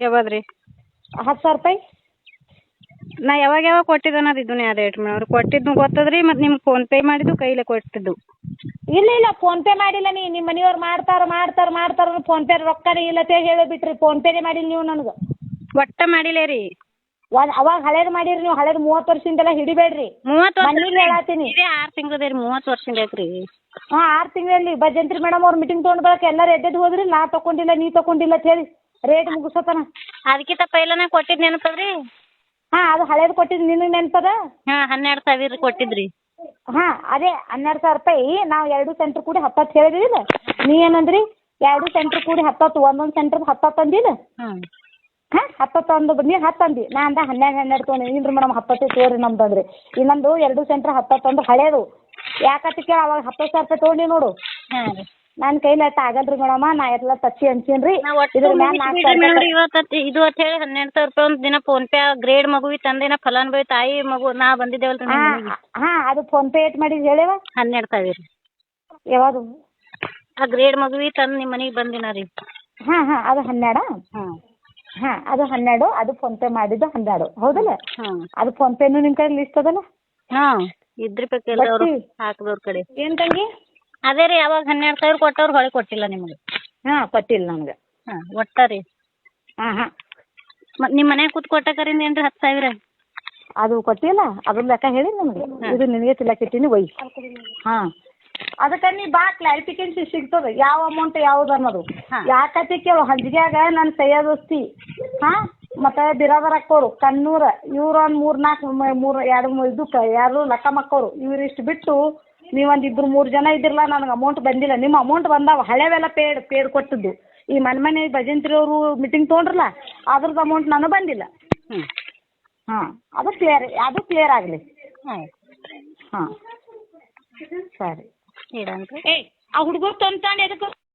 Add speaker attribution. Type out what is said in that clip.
Speaker 1: ಹತ್ತು ಸಾವಿರ ರೂಪಾಯಿ.
Speaker 2: ನಾ ಯಾವಾಗ ಯಾವಾಗ ಕೊಟ್ಟಿದ್ದೆ ಅನ್ನೋದು ಇದನ್ನೇ ಯಾವ ರೇಟ್ ಮೇಡಮ್. ಕೊಟ್ಟಿದ್ದು ಗೊತ್ತದ್ರಿ ಮತ್ತೆ ನಿಮ್ಗೆ ಫೋನ್ ಪೇ ಮಾಡಿದ್ದು ಕೈಲೆ ಕೊಟ್ಟಿದ್ದು.
Speaker 1: ಇಲ್ಲ ಇಲ್ಲ ಫೋನ್ ಪೇ ಮಾಡಿಲ್ಲ ನೀ. ನಿಮ್ಮ ಮನೆಯವ್ರು ಮಾಡ್ತಾರ ಮಾಡ್ತಾರ ಮಾಡ್ತಾರ ಫೋನ್ ಪೇ ರೊಕ್ಕನೇ ಇಲ್ಲ ತೇ ಹೇಳಿ ಬಿಟ್ರಿ. ಫೋನ್ ಪೇನೆ ಮಾಡಿಲ್ಲ ನೀವು ನನಗೆ.
Speaker 2: ಒಟ್ಟ ಮಾಡಿಲ್ಲ ರೀ.
Speaker 1: ಒಂದು ಅವಾಗ ಹಳೇದು ಮಾಡಿರಿ ನೀವು. ಹಳೇದು ಮೂವತ್ತು ವರ್ಷದಿಂದೆಲ್ಲ ಹಿಡಿಬೇಡ್ರಿ.
Speaker 2: ಮೂವತ್ತು ವರ್ಷ
Speaker 1: ಮನೇಲಿ ಹೇಳತ್ತೀನಿ.
Speaker 2: ಇದೇ ಆರು ತಿಂಗಳದ ರೀ ಮೂವತ್ತು ವರ್ಷದಿಂದ ಐತ್ರಿ
Speaker 1: ಹಾಂ ಆರು ತಿಂಗಳಲ್ಲಿ. ಭಜಂತ್ರಿ ಮೇಡಮ್ ಅವ್ರು ಮೀಟಿಂಗ್ ತೊಗೊಂಡು ಬರಕ್ಕೆ ಎಲ್ಲರೂ ಎದ್ದೆದ್ದು ಹೋದ್ರಿ. ನಾ ತಗೊಂಡಿಲ್ಲ ನೀ ತಗೊಂಡಿಲ್ಲ ಅಂತ ಹೇಳಿ ರೇಟ್ ಮುಗಿಸೋತನ
Speaker 2: ಅದಕ್ಕಿಂತ ಪೈಲನ ಕೊಟ್ಟಿದ್ದು ನೆನಪದ್ರಿ?
Speaker 1: ಹಾ ಅದು ಹಳೇದು ಕೊಟ್ಟಿದ್ದು ನಿನಗೆ ನೆನಪದ?
Speaker 2: ಹಾ ಹನ್ನೆರಡು ಸಾವಿರ ಕೊಟ್ಟಿದ್ರಿ.
Speaker 1: ಹಾ ಅದೇ ಹನ್ನೆರಡು ಸಾವಿರ ರೂಪಾಯಿ. ನಾವು ಎರಡು ಸೆಂಟ್ರ್ ಕೂಡಿ ಹತ್ತತ್ತು ಹೇಳಿದಿಲ್ಲ. ನೀ ಏನಂದ್ರಿ? ಎರಡು ಸೆಂಟ್ರ್ ಕೂಡಿ ಹತ್ತತ್ತು ಒಂದೊಂದು ಸೆಂಟ್ರ್ ಹತ್ತತ್ತು ಅಂದಿಲ್ಲ?
Speaker 2: ಹಾ.
Speaker 1: ಹಾಂ ಹತ್ತತ್ತು ಅಂದು ನೀ ಹತ್ತು ಅಂದಿ. ನಾ ಅಂದ ಹನ್ನೆರಡು ಹನ್ನೆರಡು ತೊಗೊಂಡು ಇಲ್ರಿ ಮೇಡಮ್ ಹತ್ತತ್ತು ತೋರಿ ನಮ್ದು ಅಂದ್ರಿ. ಇನ್ನೊಂದು ಎರಡು ಸೆಂಟ್ರ್ ಹತ್ತತ್ತು ಅಂದ್ರೆ ಹಳೇದು. ಯಾಕಂತ ಕೇಳಿ ಅವಾಗ ಹತ್ತತ್ತು ಸಾವಿರ ರೂಪಾಯಿ ತೊಗೊಂಡಿ ನೋಡು.
Speaker 2: ಹಾಂ ರೀ.
Speaker 1: ನನ್ನ ಕೈಲಿ ಅಷ್ಟು ಆಗಲ್ರಿ ಮೇಡಮ ನಾ ಎಲ್ಲ ತಚ್ಚಿ ಹಂಚೀನಿ ರೀ.
Speaker 2: ನಾವು ಒಟ್ಟು
Speaker 1: ಇದ್ರ ಮ್ಯಾಲ ನಾಲ್ಕು ಸಾವಿರ
Speaker 2: ಮೇಡಮ್
Speaker 1: ರೂಪಾಯಿ.
Speaker 2: ಇವತ್ತು ಇದು ಅಂತ ಹೇಳಿ ಹನ್ನೆರಡು ಸಾವಿರ ರೂಪಾಯಿ ಒಂದು ದಿನ ಫೋನ್ ಪೇ ಗ್ರೇಡ್ ಮಗುವಿ ತಂದಿನ ಫಲಾನುಭವಿ ತಾಯಿ ಮಗು ನಾ ಬಂದಿದ್ದೇವಲ್ಲ ಹಾ
Speaker 1: ಹಾಂ ಹಾಂ ಅದು ಫೋನ್ ಪೇ ಏಟ್ ಮಾಡಿದ್ದು ಹೇಳಿವ?
Speaker 2: ಹನ್ನೆರಡು ಸಾವಿರ
Speaker 1: ಯಾವಾಗ
Speaker 2: ಆ ಗ್ರೇಡ್ ಮಗುವಿ ತಂದು ನಿಮ್ಮ ಮನೆಗೆ ಬಂದಿನ ರೀ.
Speaker 1: ಹಾಂ ಹಾಂ ಅದು ಹನ್ನೆರಡ?
Speaker 2: ಹಾ.
Speaker 1: ಹಾ ಅದು ಹನ್ನೆರಡು ಅದು ಫೋನ್ ಪೇ ಮಾಡಿದ್ದು ಹನ್ನೆರಡು. ಹೌದಲ್ಲ? ಅದು ಫೋನ್ ಪೇನು ನಿಮ್ಮ ಕಡೆ ಲಿಸ್ಟ್ ಅದಲ್ಲ?
Speaker 2: ಹಾಂ ಇದ್ರ ಬಗ್ಗೆ. ಹಾಕಿದವ್ರ ಕಡೆ.
Speaker 1: ಏನು ತಂಗಿ?
Speaker 2: ಅದೇ ರೀ ಅವಾಗ ಹನ್ನೆರಡು ಸಾವಿರ ಕೊಟ್ಟವ್ರು ಹೊಳೆ ಕೊಟ್ಟಿಲ್ಲ ನಿಮಗೆ.
Speaker 1: ಹಾಂ ಕೊಟ್ಟಿಲ್ಲ ನನಗೆ
Speaker 2: ಹಾಂ ಒಟ್ಟ ರೀ.
Speaker 1: ಹಾಂ ಹಾಂ.
Speaker 2: ಮತ್ತು ನಿಮ್ಮ ಮನ್ಯಾಗ ಕೂತ್ ಕೊಟ್ಟಕರಿಂದ ಏನು ರೀ ಹತ್ತು ಸಾವಿರ?
Speaker 1: ಅದು ಕೊಟ್ಟಿಲ್ಲ ಅದ್ರ ಲೆಕ್ಕ ಹೇಳಿ ನಮಗೆ. ಇದು ನಿನಗೆ ತಿಲಕಿಟ್ಟಿನಿ ವೈ ಹಾಂ. ಅದಕ್ಕೆ ನೀ ಬಾ ಕ್ಲಾರಿಫಿಕೇಶನ್ ಸಿಗ್ತದೆ. ಯಾವ ಅಮೌಂಟ್ ಯಾವ್ದು ಅನ್ನೋದು. ಯಾಕತಿ ಕೇಳು ಹಂಜಿಗ್ಯಾಗ ನನ್ನ ಸೈಯ ದೋಸ್ತಿ? ಹಾಂ ಮತ್ತು ಬಿರಾದರ್ ಹಾಕೋರು ಕಣ್ಣೂರ ಇವ್ರು ಒಂದು ಮೂರು ನಾಲ್ಕು ಮೂರು ಎರಡು ಇದು ಯಾರು ಲಕ್ಕ ಮಕ್ಕೋರು ಇವ್ರು ಇಷ್ಟು ಬಿಟ್ಟು ನೀವೊಂದು ಇಬ್ರು ಮೂರು ಜನ ಇದ್ದಿರಲ್ಲ ನನಗೆ ಅಮೌಂಟ್ ಬಂದಿಲ್ಲ. ನಿಮ್ಮ ಅಮೌಂಟ್ ಬಂದಾವ ಹಳೆವೆಲ್ಲ ಪೇಡ್ ಪೇಡ್ ಕೊಟ್ಟದ್ದು. ಈ ಮನೆ ಮನೆ ಭಜಂತ್ರಿ ಅವರು ಮೀಟಿಂಗ್ ತೊಗೊಂಡ್ರಲ್ಲ ಅದ್ರದ್ದು ಅಮೌಂಟ್ ನನಗೆ ಬಂದಿಲ್ಲ.
Speaker 2: ಹ್ಞೂ
Speaker 1: ಹಾಂ ಅದು ಕ್ಲಿಯರ್ ಅದು ಕ್ಲಿಯರ್ ಆಗಲಿ. ಹಾಂ ಸರಿ.
Speaker 2: ಇಡಂತ
Speaker 1: ಏಯ್ ಆ ಹುಡುಗರು ತಂದು ತಂದು ಎದಕ್ಕೆ